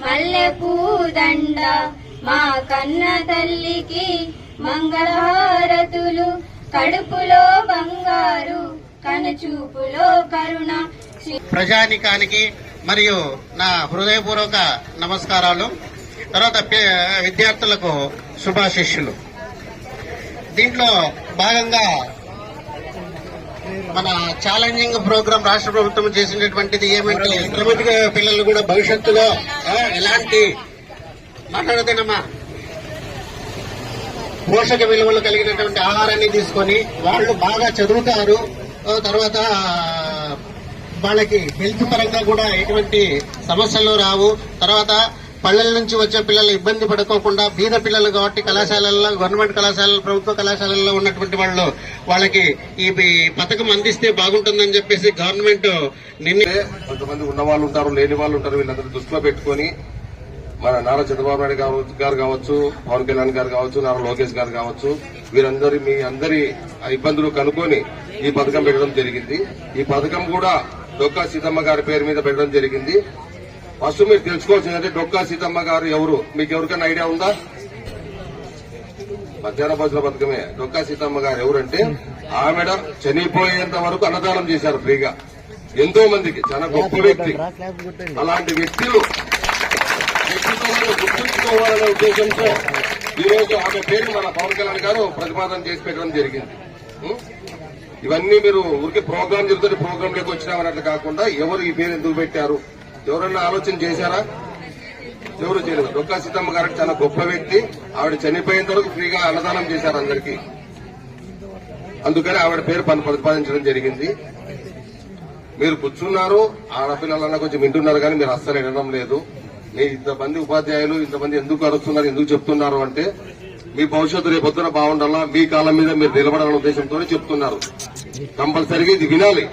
మల్లె పూదండ మా కన్న తల్లికి మంగళహారతులు. కడుపులో బంగారు కనుచూపులో కరుణ. ప్రజానికానికి మరియు నా హృదయపూర్వక నమస్కారాలు. తర్వాత విద్యార్థులకు శుభాశిష్యులు. దీంట్లో భాగంగా మన ఛాలెంజింగ్ ప్రోగ్రాం రాష్ట్ర ప్రభుత్వం చేసినటువంటిది ఏమంటే ఇంటర్మీడియట్ పిల్లలు కూడా భవిష్యత్తులో ఎలాంటి మాట్లాడదేనమ్మా? పోషక విలువలు కలిగినటువంటి ఆహారాన్ని తీసుకొని వాళ్ళు బాగా చదువుతారు. తర్వాత వాళ్ళకి హెల్త్ పరంగా కూడా ఎటువంటి సమస్యలు రావు. తర్వాత పల్లెల నుంచి వచ్చే పిల్లలు ఇబ్బంది పడుకోకుండా బీద పిల్లలు కాబట్టి కళాశాలల్లో గవర్నమెంట్ కళాశాలలు ప్రభుత్వ కళాశాలల్లో ఉన్నటువంటి వాళ్ళు వాళ్ళకి ఈ పథకం అందిస్తే బాగుంటుందని చెప్పేసి గవర్నమెంట్ నిన్న కొంతమంది ఉన్న వాళ్ళు ఉంటారు లేని వాళ్ళు ఉంటారు వీళ్ళందరూ దృష్టిలో పెట్టుకొని మన నారా చంద్రబాబు నాయుడు గారు గారు కావచ్చు పవన్ కళ్యాణ్ గారు కావచ్చు నారా లోకేష్ గారు కావచ్చు వీరందరి మీ అందరి ఆ ఇబ్బందులు కనుక్కొని ఈ పథకం పెట్టడం జరిగింది. ఈ పథకం కూడా డొక్కా సీతమ్మ గారి పేరు మీద పెట్టడం జరిగింది. ఫస్ట్ మీరు తెలుసుకోవాల్సిందంటే డొక్కా సీతమ్మ గారు ఎవరు? మీకు ఎవరికైనా ఐడియా ఉందా? మధ్యాహ్న భోజన పథకమే. డొక్కా సీతమ్మ గారు ఎవరంటే ఆమెడ చనిపోయేంత వరకు అన్నదానం చేశారు ఫ్రీగా. ఎంతో మందికి చాలా గొప్ప వ్యక్తి. అలాంటి వ్యక్తులు గుర్తుంచుకోవాలనే ఉద్దేశంతో ఈ రోజు ఆమె పేరు మన పవన్ కళ్యాణ్ గారు ప్రతిపాదన చేసి పెట్టడం జరిగింది? ఇవన్నీ మీరు ఊరికి ప్రోగ్రామ్ జరుగుతుంది ప్రోగ్రామ్లోకి వచ్చినామన్నట్లు కాకుండా ఎవరు ఈ పేరు ఎందుకు పెట్టారు? ఎవరన్నా ఆలోచన చేశారా? ఎవరు చేయలేదు. డొక్కా సీతమ్మ గారు చాలా గొప్ప వ్యక్తి. ఆవిడ చనిపోయేంత వరకు ఫ్రీగా అన్నదానం చేశారు అందరికీ. అందుకని ఆవిడ పేరు పని ప్రతిపాదించడం జరిగింది. మీరు కూర్చున్నారు ఆడపిల్లలన్నా కొంచెం వింటున్నారు కానీ మీరు అస్సలు వినడం లేదు. మీ ఇంతమంది ఉపాధ్యాయులు ఇంతమంది ఎందుకు అరుస్తున్నారు ఎందుకు చెప్తున్నారు అంటే మీ భవిష్యత్తు రేపొద్దున బాగుండాలా మీ కాలం మీద మీరు నిలబడాలనే ఉద్దేశంతో చెప్తున్నారు. కంపల్సరీగా ఇది వినాలి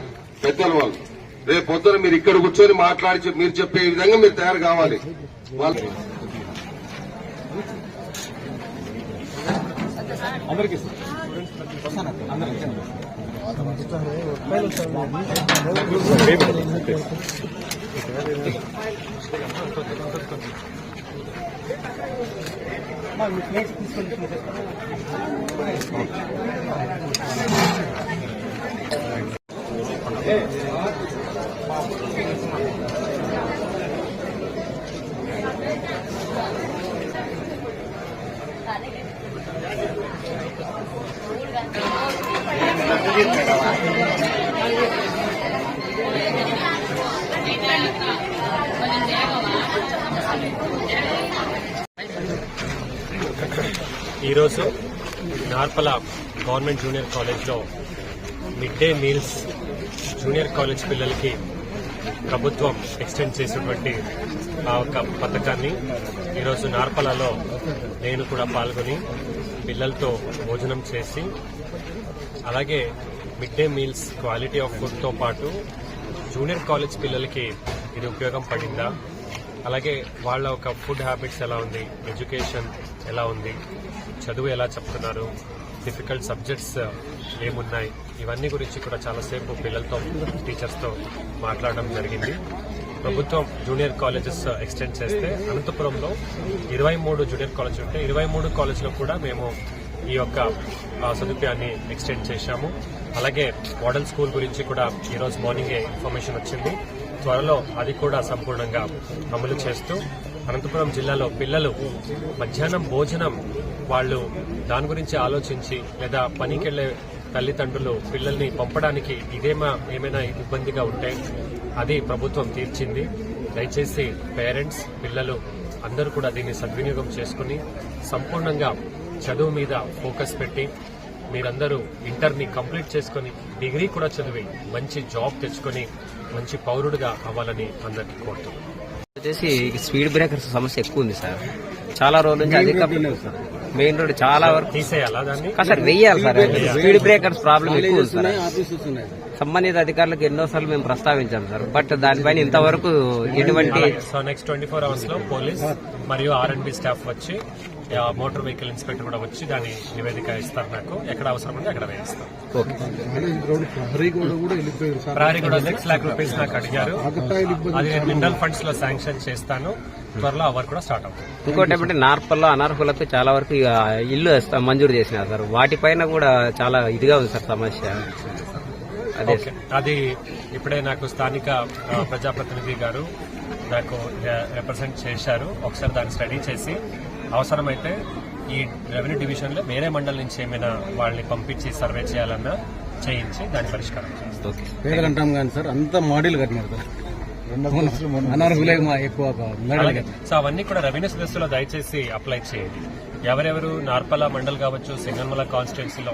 పెద్దలు వాళ్ళు. రేపు పొద్దున మీరు ఇక్కడ కూర్చొని మాట్లాడి మీరు చెప్పే విధంగా మీరు తయారు కావాలి. తీసుకొని ఈరోజు నార్పల గవర్నమెంట్ జూనియర్ కాలేజ్లో mid day meals junior college పిల్లలకి ప్రభుత్వం ఎక్స్టెండ్ చేసినటువంటి ఆ ఒక పథకాన్ని ఈరోజు నార్పలలో నేను కూడా పాల్గొని పిల్లలతో భోజనం చేసి అలాగే mid day meals quality of ఫుడ్తో పాటు జూనియర్ కాలేజ్ పిల్లలకి ఇది ఉపయోగం పడిందా? అలాగే వాళ్ళ ఒక ఫుడ్ హ్యాబిట్స్ ఎలా ఉంది? ఎడ్యుకేషన్ ఎలా ఉంది? చదువు ఎలా చెప్తున్నారు? డిఫికల్ట్ సబ్జెక్ట్స్ uh, ఏమున్నాయి? ఇవన్నీ గురించి కూడా చాలాసేపు పిల్లలతో టీచర్స్తో మాట్లాడడం జరిగింది. ప్రభుత్వం జూనియర్ కాలేజెస్ uh, ఎక్స్టెండ్ చేస్తే అనంతపురంలో ఇరవై మూడు జూనియర్ కాలేజ్ ఉంటే ఇరవై మూడు కాలేజ్లో కూడా మేము ఈ యొక్క uh, సదుపాయాన్ని ఎక్స్టెండ్ చేశాము. అలాగే మోడల్ స్కూల్ గురించి కూడా ఈరోజు మార్నింగే ఇన్ఫర్మేషన్ వచ్చింది. త్వరలో అది కూడా సంపూర్ణంగా అమలు చేస్తూ అనంతపురం జిల్లాలో పిల్లలు మధ్యాహ్నం భోజనం వాళ్ళు దాని గురించి ఆలోచించి లేదా పనికెళ్ళే తల్లిదండ్రులు పిల్లల్ని పంపడానికి ఇదేమా ఏమైనా ఇబ్బందిగా ఉంటే అది ప్రభుత్వం తీర్చింది. దయచేసి పేరెంట్స్ పిల్లలు అందరూ కూడా దీన్ని సద్వినియోగం చేసుకుని సంపూర్ణంగా చదువు మీద ఫోకస్ పెట్టి మీరందరూ ఇంటర్ని కంప్లీట్ చేసుకుని డిగ్రీ కూడా చదివి మంచి జాబ్ తెచ్చుకొని మంచి పౌరుడిగా అవ్వాలని అందరికీ కోరుతున్నాను వచ్చేసి స్పీడ్ బ్రేకర్స్ సమస్య ఎక్కువ ఉంది సార్. చాలా రోజుల నుంచి అధిక మెయిన్ రోడ్ చాలా వరకు తీసేయాలా సార్ వెయ్యాలి సార్. స్పీడ్ బ్రేకర్స్ ప్రాబ్లం ఎక్కువ ఉంది సార్. సంబంధిత అధికారులకు ఎన్నోసార్లు మేము ప్రస్తావించాం సార్. బట్ దానిపైన ఇంతవరకు ఎటువంటి సో నెక్స్ట్ ట్వంటీ ఫోర్ అవర్స్లో పోలీస్ మరియు ఆర్ అండ్ బి స్టాఫ్ వచ్చి మోటార్ వెహికల్ ఇన్స్పెక్టర్ కూడా వచ్చి దాని నివేదిక ఇస్తారు నాకు. ఎక్కడ అవసరం ఉంది అక్కడ వేయిస్తాం. ప్రహరీ కూడా సిక్స్ లాక్ రూపీస్ నాకు అడిగారు. అది నేను మినరల్ ఫండ్స్లో శాంక్షన్ చేస్తాను. త్వరలో ఆ వర్క్ కూడా స్టార్ట్ అవుతుంది. ఇంకోటి ఏమంటే నార్పల్లో అనర్హులకు చాలా వరకు ఇల్లు మంజూరు చేసినారు సార్. వాటిపైన కూడా చాలా ఇదిగా ఉంది సార్ సమస్య. అదే. ఇప్పుడే నాకు స్థానిక ప్రజాప్రతినిధి గారు నాకు రిప్రజెంట్ చేశారు. ఒకసారి దాన్ని స్టడీ చేసి అవసరమైతే ఈ రెవెన్యూ డివిజన్లో వేరే మండలం నుంచి ఏమైనా వాళ్ళని పంపించి సర్వే చేయాలన్నా చేయించి దాని పరిష్కారం చేస్తాం. ఓకే. పేదలు అంటాం కానీ సార్ అంతా మోడీలు కట్టినారు సార్. ఎక్కువ సో అవన్నీ కూడా రెవెన్యూ సదస్సులో దయచేసి అప్లై చేయండి. ఎవరెవరు నార్పల మండల్ కావచ్చు సింగన్మల కాన్స్టిట్యున్సీలో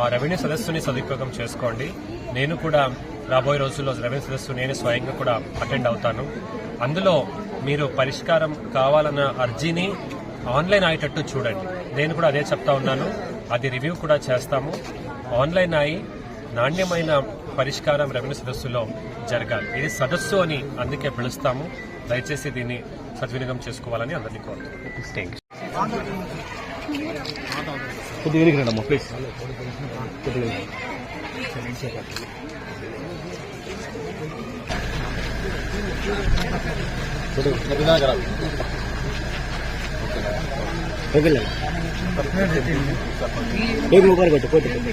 ఆ రెవెన్యూ సదస్సుని సదుపయోగం చేసుకోండి. నేను కూడా రాబోయే రోజుల్లో రెవెన్యూ సదస్సు నేను స్వయంగా కూడా అటెండ్ అవుతాను. అందులో మీరు పరిష్కారం కావాలన్న అర్జీని ఆన్లైన్ అయ్యేటట్టు చూడండి. నేను కూడా అదే చెప్తా ఉన్నాను. అది రివ్యూ కూడా చేస్తాము. ఆన్లైన్ అయి నాణ్యమైన పరిష్కారం రెవెన్యూ సదస్సులో జరగాలి. ఇది సదస్సు అని అందుకే పిలుస్తాము. దయచేసి దీన్ని సద్వినియోగం చేసుకోవాలని అందరినీ కోరుతున్నాను. థ్యాంక్ కొద్దిగా రండి అమ్మా ప్లీజ్ కొద్దిగా ఓకే